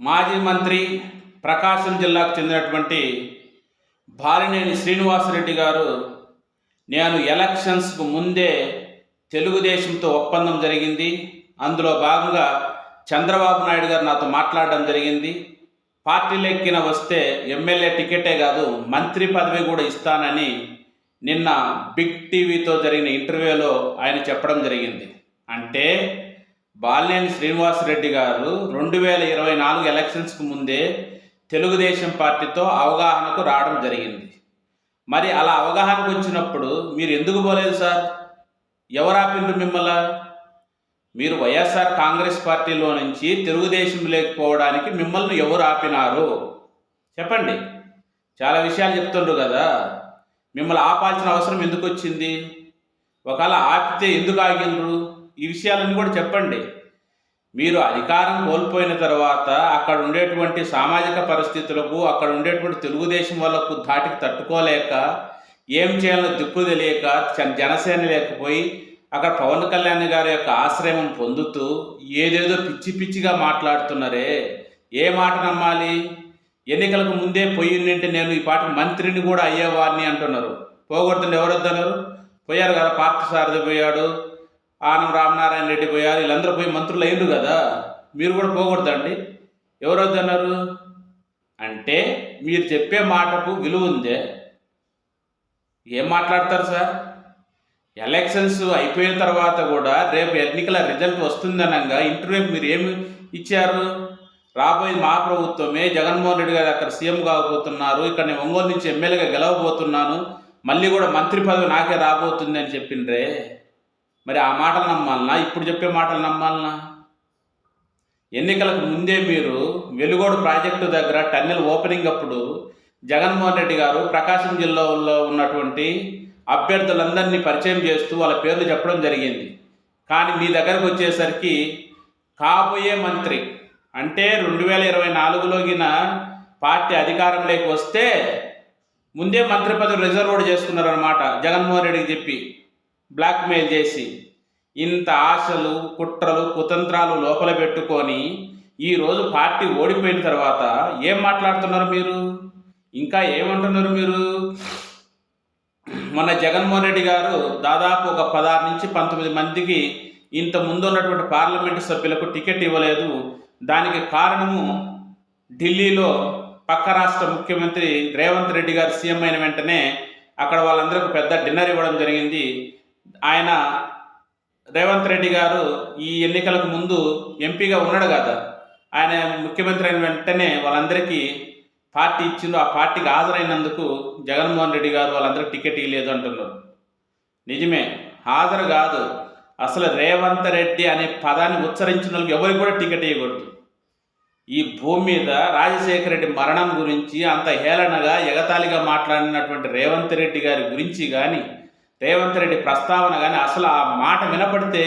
మాజీ మంత్రి ప్రకాశం జిల్లాకు చెందినటువంటి బాలినేని శ్రీనివాసరెడ్డి గారు నేను ఎలక్షన్స్కు ముందే తెలుగుదేశంతో ఒప్పందం జరిగింది. అందులో భాగంగా చంద్రబాబు నాయుడు గారు నాతో మాట్లాడడం జరిగింది. పార్టీలు ఎక్కిన వస్తే ఎమ్మెల్యే టికెటే కాదు మంత్రి పదవి కూడా ఇస్తానని నిన్న బిగ్ టీవీతో జరిగిన ఇంటర్వ్యూలో ఆయన చెప్పడం జరిగింది. అంటే బాలినేని శ్రీనివాసరెడ్డి గారు రెండు వేల ఇరవై నాలుగు ఎలక్షన్స్కు ముందే తెలుగుదేశం పార్టీతో అవగాహనకు రావడం జరిగింది. మరి అలా అవగాహనకు వచ్చినప్పుడు మీరు ఎందుకు పోలేదు సార్? ఎవరు ఆపిండ్రు మిమ్మల్ని? మీరు వైఎస్ఆర్ కాంగ్రెస్ పార్టీలో నుంచి తెలుగుదేశం లేకపోవడానికి మిమ్మల్ని ఎవరు ఆపినారు? చెప్పండి. చాలా విషయాలు చెప్తుండ్రు కదా. మిమ్మల్ని ఆపాల్సిన అవసరం ఎందుకు వచ్చింది? ఒకవేళ ఆపితే ఎందుకు ఆగినరు ఈ విషయాలన్నీ కూడా చెప్పండి. మీరు అధికారం కోల్పోయిన తర్వాత అక్కడ ఉండేటువంటి సామాజిక పరిస్థితులకు అక్కడ ఉండేటువంటి తెలుగుదేశం వాళ్ళకు ధాటికి తట్టుకోలేక ఏం చేయాలో దిక్కు తెలియక జనసేన లేకపోయి అక్కడ పవన్ కళ్యాణ్ గారి యొక్క ఆశ్రయం పొందుతూ ఏదేదో పిచ్చి పిచ్చిగా మాట్లాడుతున్నారే. ఏ మాట నమ్మాలి? ఎన్నికలకు ముందే పోయిందంటే నేను ఈ పాట మంత్రిని కూడా అయ్యేవాడిని అంటున్నారు. పోగొడుతుండే ఎవరొద్దన్నారు? పోయారు కదా పార్థసారథి పోయాడు. ఆనం రామనారాయణ రెడ్డి పోయారు వీళ్ళందరూ పోయి మంత్రులు అయ్యిండు కదా. మీరు కూడా పోకూడదండి ఎవరొద్దు అన్నారు అంటే మీరు చెప్పే మాటకు విలువ ఉందే. ఏం మాట్లాడతారు సార్? ఎలక్షన్స్ అయిపోయిన తర్వాత కూడా రేపు ఎన్నికల రిజల్ట్ వస్తుందనంగా ఇంటర్వ్యూ మీరు ఏమి ఇచ్చారు? రాబోయే మా ప్రభుత్వమే. జగన్మోహన్ రెడ్డి గారు అక్కడ సీఎం కాకపోతున్నారు. ఇక్కడ నేను ఒంగోలు నుంచి ఎమ్మెల్యేగా గెలవబోతున్నాను. మళ్ళీ కూడా మంత్రి పదవి నాకే రాబోతుంది అని చెప్పిండ్రే. మరి ఆ మాటలు నమ్మాలనా? ఇప్పుడు చెప్పే మాటలు నమ్మాలనా? ఎన్నికలకు ముందే మీరు వెలుగోడు ప్రాజెక్టు దగ్గర టన్నెల్ ఓపెనింగ్ అప్పుడు జగన్మోహన్ రెడ్డి గారు ప్రకాశం జిల్లాలో ఉన్నటువంటి అభ్యర్థులందరినీ పరిచయం చేస్తూ వాళ్ళ పేర్లు చెప్పడం జరిగింది. కానీ మీ దగ్గరకు వచ్చేసరికి కాబోయే మంత్రి అంటే రెండు వేల ఇరవై నాలుగులోగిన పార్టీ అధికారంలోకి వస్తే ముందే మంత్రి పదవి రిజర్వ్డ్ చేసుకున్నారనమాట జగన్మోహన్ రెడ్డికి చెప్పి. బ్లాక్మెయిల్ చేసి ఇంత ఆశలు కుట్రలు కుతంత్రాలు లోపల పెట్టుకొని ఈరోజు పార్టీ ఓడిపోయిన తర్వాత ఏం మాట్లాడుతున్నారు మీరు? ఇంకా ఏమంటున్నారు మీరు? మొన్న జగన్మోహన్ రెడ్డి గారు దాదాపు ఒక పదహారు నుంచి పంతొమ్మిది మందికి ఇంత ముందు ఉన్నటువంటి పార్లమెంటు సభ్యులకు టికెట్ ఇవ్వలేదు. దానికి కారణము ఢిల్లీలో పక్క రాష్ట్ర ముఖ్యమంత్రి రేవంత్ రెడ్డి గారు సీఎం అయిన వెంటనే అక్కడ వాళ్ళందరికీ పెద్ద డిన్నర్ ఇవ్వడం జరిగింది. ఆయన రేవంత్ రెడ్డి గారు ఈ ఎన్నికలకు ముందు ఎంపీగా ఉన్నాడు కదా. ఆయన ముఖ్యమంత్రి అయిన వెంటనే వాళ్ళందరికీ పార్టీ ఇచ్చిందో ఆ పార్టీకి హాజరైనందుకు జగన్మోహన్ రెడ్డి గారు వాళ్ళందరికీ టికెట్ ఇవ్వలేదు అంటున్నారు. నిజమే. హాజరు కాదు. అసలు రేవంత్ రెడ్డి అనే పదాన్ని ఉచ్చరించిన వాళ్ళకి ఎవరికి కూడా టికెట్ ఇవ్వకూడదు ఈ భూమి మీద రాజశేఖర రెడ్డి మరణం గురించి అంత హేళనగా ఎగతాళిగా మాట్లాడినటువంటి రేవంత్ రెడ్డి గారి గురించి కానీ రేవంత్ రెడ్డి ప్రస్తావన కానీ అసలు ఆ మాట వినపడితే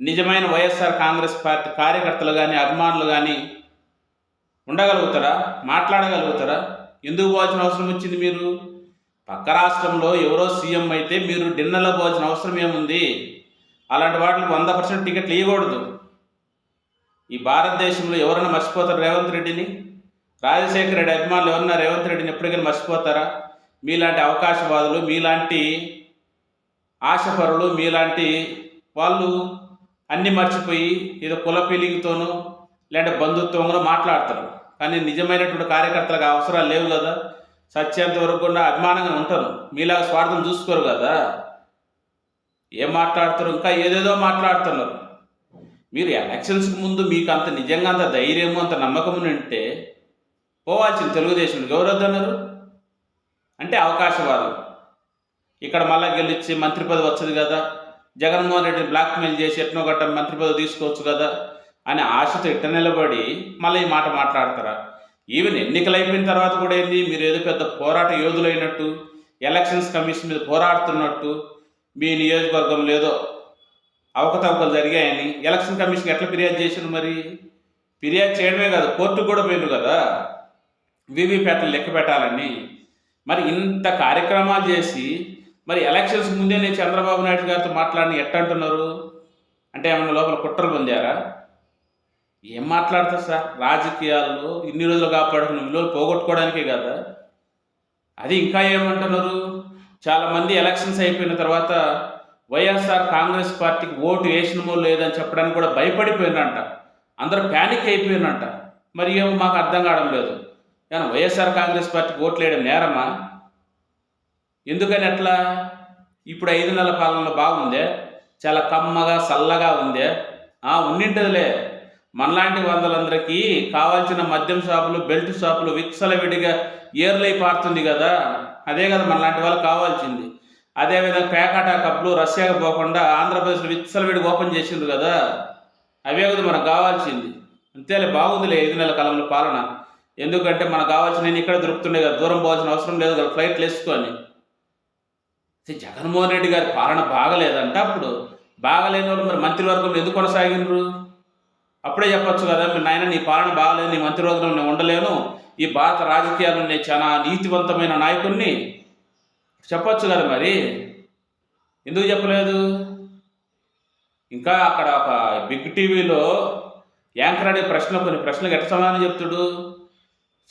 నిజమైన వైఎస్ఆర్ కాంగ్రెస్ పార్టీ కార్యకర్తలు కానీ అభిమానులు కానీ ఉండగలుగుతారా? మాట్లాడగలుగుతారా? ఎందుకు పోవాల్సిన అవసరం వచ్చింది మీరు? పక్క రాష్ట్రంలో ఎవరో సీఎం అయితే మీరు డిన్నర్లో పోవాల్సిన అవసరం ఏముంది? అలాంటి వాటికి వంద పర్సెంట్ టికెట్లు ఇవ్వకూడదు. ఈ భారతదేశంలో ఎవరైనా మర్చిపోతారు రేవంత్ రెడ్డిని? రాజశేఖర రెడ్డి అభిమానులు ఎవరన్నా రేవంత్ రెడ్డిని ఎప్పటికైనా మర్చిపోతారా? మీలాంటి అవకాశవాదులు మీలాంటి ఆశపరులు మీలాంటి వాళ్ళు అన్నీ మర్చిపోయి ఏదో కుల ఫీలింగ్తోనూ లేదంటే బంధుత్వంలో మాట్లాడతారు. కానీ నిజమైనటువంటి కార్యకర్తలకు అవసరాలు లేవు కదా. సత్యంత వరకు కూడా అభిమానంగా ఉంటారు. మీలాగా స్వార్థం చూసుకోరు కదా. ఏం మాట్లాడతారు? ఇంకా ఏదేదో మాట్లాడుతున్నారు. మీరు ఎలక్షన్స్కి ముందు మీకు అంత నిజంగా అంత ధైర్యము అంత నమ్మకం ఉంటే పోవాల్సింది తెలుగుదేశం. ఎవరొద్దన్నారు అంటే అవకాశవాదం ఇక్కడ మళ్ళా గెలిచి మంత్రి పదవి వచ్చదు కదా. జగన్మోహన్ రెడ్డి బ్లాక్మెయిల్ చేసి ఎట్నో గట్ట మంత్రి పదవి తీసుకోవచ్చు కదా అని ఆశతో ఇట్ట నిలబడి మళ్ళీ ఈ మాట మాట్లాడతారా? ఈవెన్ ఎన్నికలు అయిపోయిన తర్వాత కూడా ఏంది? మీరు ఏదో పెద్ద పోరాట యోధులైనట్టు ఎలక్షన్స్ కమిషన్ మీద పోరాడుతున్నట్టు మీ నియోజకవర్గంలో ఏదో అవకతవకలు జరిగాయని ఎలక్షన్ కమిషన్ ఎట్లా ఫిర్యాదు చేసిండు మరి? ఫిర్యాదు చేయడమే కాదు కోర్టుకు కూడా పోయిండు కదా. వివిప్యాట్లు లెక్క పెట్టాలని. మరి ఇంత కార్యక్రమాలు చేసి మరి ఎలక్షన్స్ ముందే నేను చంద్రబాబు నాయుడు గారితో మాట్లాడిన ఎట్ట అంటున్నారు అంటే ఏమన్నా లోపల కుట్రలు పొందారా? ఏం మాట్లాడతారు సార్? రాజకీయాల్లో ఇన్ని రోజులు కాపాడుకున్న విలువలు పోగొట్టుకోవడానికే కదా? అది ఇంకా ఏమంటున్నారు? చాలామంది ఎలక్షన్స్ అయిపోయిన తర్వాత వైఎస్ఆర్ కాంగ్రెస్ పార్టీకి ఓటు వేసినమో లేదని చెప్పడానికి కూడా భయపడిపోయినంట అందరూ ప్యానిక్ అయిపోయినంట మరి ఏమో మాకు అర్థం కావడం లేదు. కానీ వైఎస్ఆర్ కాంగ్రెస్ పార్టీకి ఓట్లు వేయడం నేరమా? ఎందుకని అట్లా? ఇప్పుడు ఐదు నెలల పాలనలో బాగుందే చాలా కమ్మగా చల్లగా ఉందే. ఆ ఉండింటదిలే మనలాంటి వందలందరికీ కావాల్సిన మద్యం షాపులు బెల్ట్ షాపులు విచ్చలవిడిగా ఏర్లై పారుతుంది కదా. అదే కదా మనలాంటి వాళ్ళకి కావాల్సింది. అదేవిధంగా పేకాట కప్పులు రష్యాకి పోకుండా ఆంధ్రప్రదేశ్లో విచ్చలవిడిగా ఓపెన్ చేసింది కదా. అవే కదా మనకు కావాల్సింది. అంతేలే బాగుందిలే ఐదు నెలల కాలంలో పాలన. ఎందుకంటే మనకు కావాల్సిన ఇక్కడ దొరుకుతుండే కదా. దూరం పోవాల్సిన అవసరం లేదు కదా ఫ్లైట్లు వేసుకొని. జగన్మోహన్ రెడ్డి గారి పాలన బాగలేదంట అప్పుడు. బాగలేని వాళ్ళు మరి మంత్రివర్గంలో ఎందుకు కొనసాగినరు అప్పుడే చెప్పొచ్చు కదా మీ నాయన నీ పాలన బాగలేదు నీ మంత్రివర్గంలో నేను ఉండలేను. ఈ భారత రాజకీయాల్లో నేను చాలా నీతివంతమైన నాయకుడిని చెప్పొచ్చు కదా మరి. ఎందుకు చెప్పలేదు? ఇంకా అక్కడ ఒక బిగ్ టీవీలో యాంకర్ అనే ప్రశ్న కొన్ని ప్రశ్నలకు ఎట్ట సమాధానం చెప్తాడు?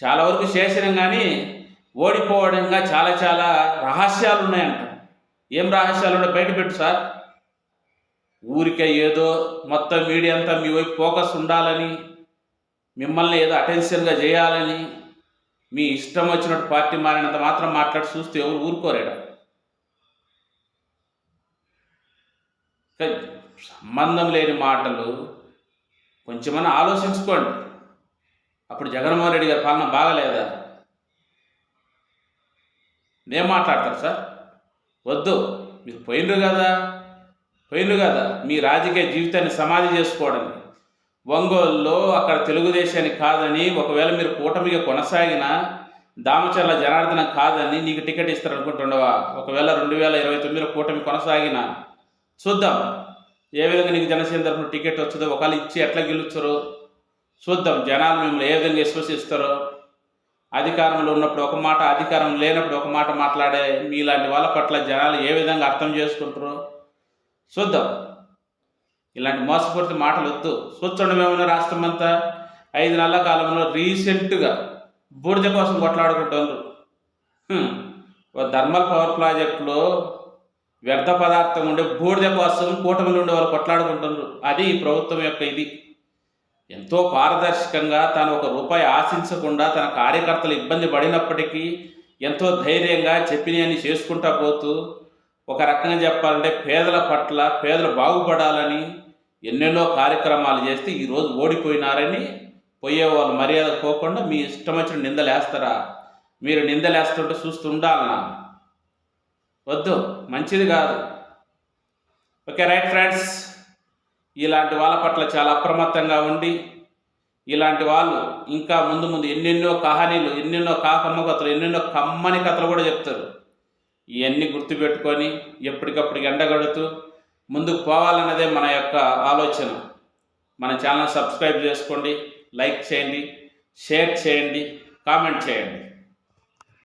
చాలా వరకు చేసినాం కానీ ఓడిపోవడంగా చాలా చాలా రహస్యాలు ఉన్నాయంట. ఏం రహస్యాలు ఉన్నాయో బయట పెట్టు సార్. ఊరికే ఏదో మొత్తం మీడియా అంతా మీ వైపు ఫోకస్ ఉండాలని మిమ్మల్ని ఏదో అటెన్షన్గా చేయాలని మీ ఇష్టం వచ్చినట్టు పార్టీ మారినంత మాత్రం మాట్లాడి చూస్తే ఎవరు ఊరుకోరేడా? సంబంధం లేని మాటలు కొంచెమన్నా ఆలోచించుకోండి. అప్పుడు జగన్మోహన్ రెడ్డి గారి పాలన బాగలేదా? నేను మాట్లాడతారు సార్. వద్దు. మీరు పోయినరు కదా? పోయినరు కదా? మీ రాజకీయ జీవితాన్ని సమాధి చేసుకోవడం ఒంగోలులో అక్కడ తెలుగుదేశానికి కాదని ఒకవేళ మీరు కూటమిగా కొనసాగిన దామచర్ల జనార్దన కాదని నీకు టికెట్ ఇస్తారనుకుంటుండవా? ఒకవేళ రెండు వేల ఇరవై తొమ్మిదిలో కూటమి కొనసాగిన. చూద్దాం. ఏ విధంగా నీకు జనసేన తరఫున టికెట్ వచ్చదో ఒకవేళ ఇచ్చి ఎట్లా గెలుస్తారో చూద్దాం. జనాలు మిమ్మల్ని ఏ విధంగా విశ్వసిస్తారో అధికారంలో ఉన్నప్పుడు ఒక మాట అధికారం లేనప్పుడు ఒక మాట మాట్లాడే మీలాంటి వాళ్ళ పట్ల జనాలు ఏ విధంగా అర్థం చేసుకుంటారో చూద్దాం. ఇలాంటి మోసపూరిత మాటలు వద్దు. చూస్తుండం రాష్ట్రం అంతా ఐదు నెలల కాలంలో రీసెంట్గా బూడిద కోసం కొట్లాడుకుంటున్నారు థర్మల్ పవర్ ప్రాజెక్టులో వ్యర్థ పదార్థం ఉండే బూడిద కోసం కూటమిలో ఉండే వాళ్ళు కొట్లాడుకుంటున్నారు. అది ఈ ప్రభుత్వం యొక్క ఇది. ఎంతో పారదర్శకంగా తను ఒక రూపాయి ఆశించకుండా తన కార్యకర్తలు ఇబ్బంది పడినప్పటికీ ఎంతో ధైర్యంగా చెప్పినని చేసుకుంటా పోతూ ఒక రకంగా చెప్పాలంటే పేదల పట్ల పేదలు బాగుపడాలని ఎన్నెన్నో కార్యక్రమాలు చేస్తే ఈరోజు ఓడిపోయినారని పోయే వాళ్ళు మర్యాద పోకుండా మీ ఇష్టం వచ్చిన నిందలేస్తారా మీరు నిందలేస్తుంటే చూస్తుండాలన్నా వద్దు మంచిది కాదు. Okay right friends. ఇలాంటి వాళ్ళ పట్ల చాలా అప్రమత్తంగా ఉండి ఇలాంటి వాళ్ళు ఇంకా ముందు ముందు ఎన్నెన్నో కహానీలు ఎన్నెన్నో కాకమ్మ కథలు ఎన్నెన్నో కమ్మని కథలు కూడా చెప్తారు. ఇవన్నీ గుర్తుపెట్టుకొని ఎప్పటికప్పుడు ఎండగడుతూ ముందుకు పోవాలన్నదే మన యొక్క ఆలోచన. మన ఛానల్ సబ్స్క్రైబ్ చేసుకోండి లైక్ చేయండి షేర్ చేయండి కామెంట్ చేయండి.